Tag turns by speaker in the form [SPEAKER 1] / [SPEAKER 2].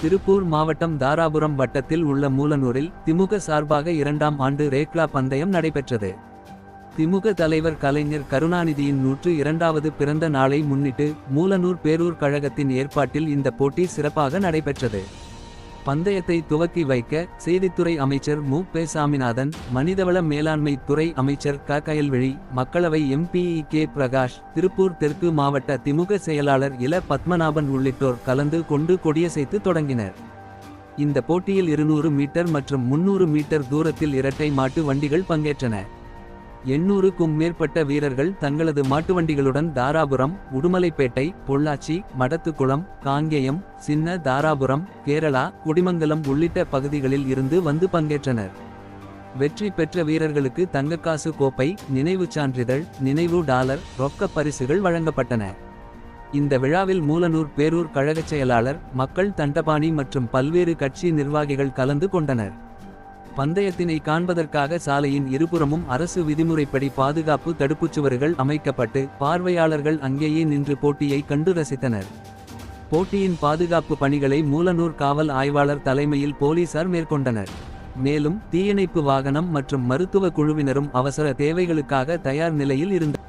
[SPEAKER 1] திருப்பூர் மாவட்டம் தாராபுரம் வட்டத்தில் உள்ள மூலனூரில் திமுக சார்பாக இரண்டாம் ஆண்டு ரேக்லா பந்தயம் நடைபெற்றது. திமுக தலைவர் கலைஞர் கருணாநிதியின் நூற்று இரண்டாவது பிறந்த நாளை முன்னிட்டு மூலனூர் பேரூர் கழகத்தின் ஏற்பாட்டில் இந்த போட்டி சிறப்பாக நடைபெற்றது. பந்தயத்தை துவக்கி வைக்க செய்தித்துறை அமைச்சர் மு. பே. சாமிநாதன் மனிதவள மேலாண்மை துறை அமைச்சர் க. கயல்விழி மக்களவை எம்பி கே. பிரகாஷ் திருப்பூர் தெற்கு மாவட்ட திமுக செயலாளர் இல பத்மநாபன் உள்ளிட்டோர் கலந்து கொண்டு கொடியசைத்து தொடங்கினர். இந்த போட்டியில் இருநூறு மீட்டர் மற்றும் முன்னூறு மீட்டர் தூரத்தில் இரட்டை மாட்டு வண்டிகள் பங்கேற்றன. எண்ணூறுக்கும் மேற்பட்ட வீரர்கள் தங்களது மாட்டுவண்டிகளுடன் தாராபுரம் உடுமலைப்பேட்டை பொள்ளாச்சி மடத்துக்குளம் காங்கேயம் சின்ன தாராபுரம் கேரளா குடிமங்கலம் உள்ளிட்ட பகுதிகளில் இருந்து வந்து பங்கேற்றனர். வெற்றி பெற்ற வீரர்களுக்கு தங்கக்காசு கோப்பை நினைவுச் சான்றிதழ் நினைவு டாலர் ரொக்க பரிசுகள் வழங்கப்பட்டன. இந்த விழாவில் மூலனூர் பேரூர் கழகச் செயலாளர் மக்கள் தண்டபாணி மற்றும் பல்வேறு கட்சி நிர்வாகிகள் கலந்து கொண்டனர். பந்தயத்தினை காண்பதற்காக சாலையின் இருபுறமும் அரசு விதிமுறைப்படி பாதுகாப்பு தடுப்புச்சுவர்கள் அமைக்கப்பட்டு பார்வையாளர்கள் அங்கேயே நின்று போட்டியை கண்டு ரசித்தனர். போட்டியின் பாதுகாப்பு பணிகளை மூலனூர் காவல் ஆய்வாளர் தலைமையில் போலீசார் மேற்கொண்டனர். மேலும் தீயணைப்பு வாகனம் மற்றும் மருத்துவ குழுவினரும் அவசர தேவைகளுக்காக தயார் நிலையில் இருந்தனர்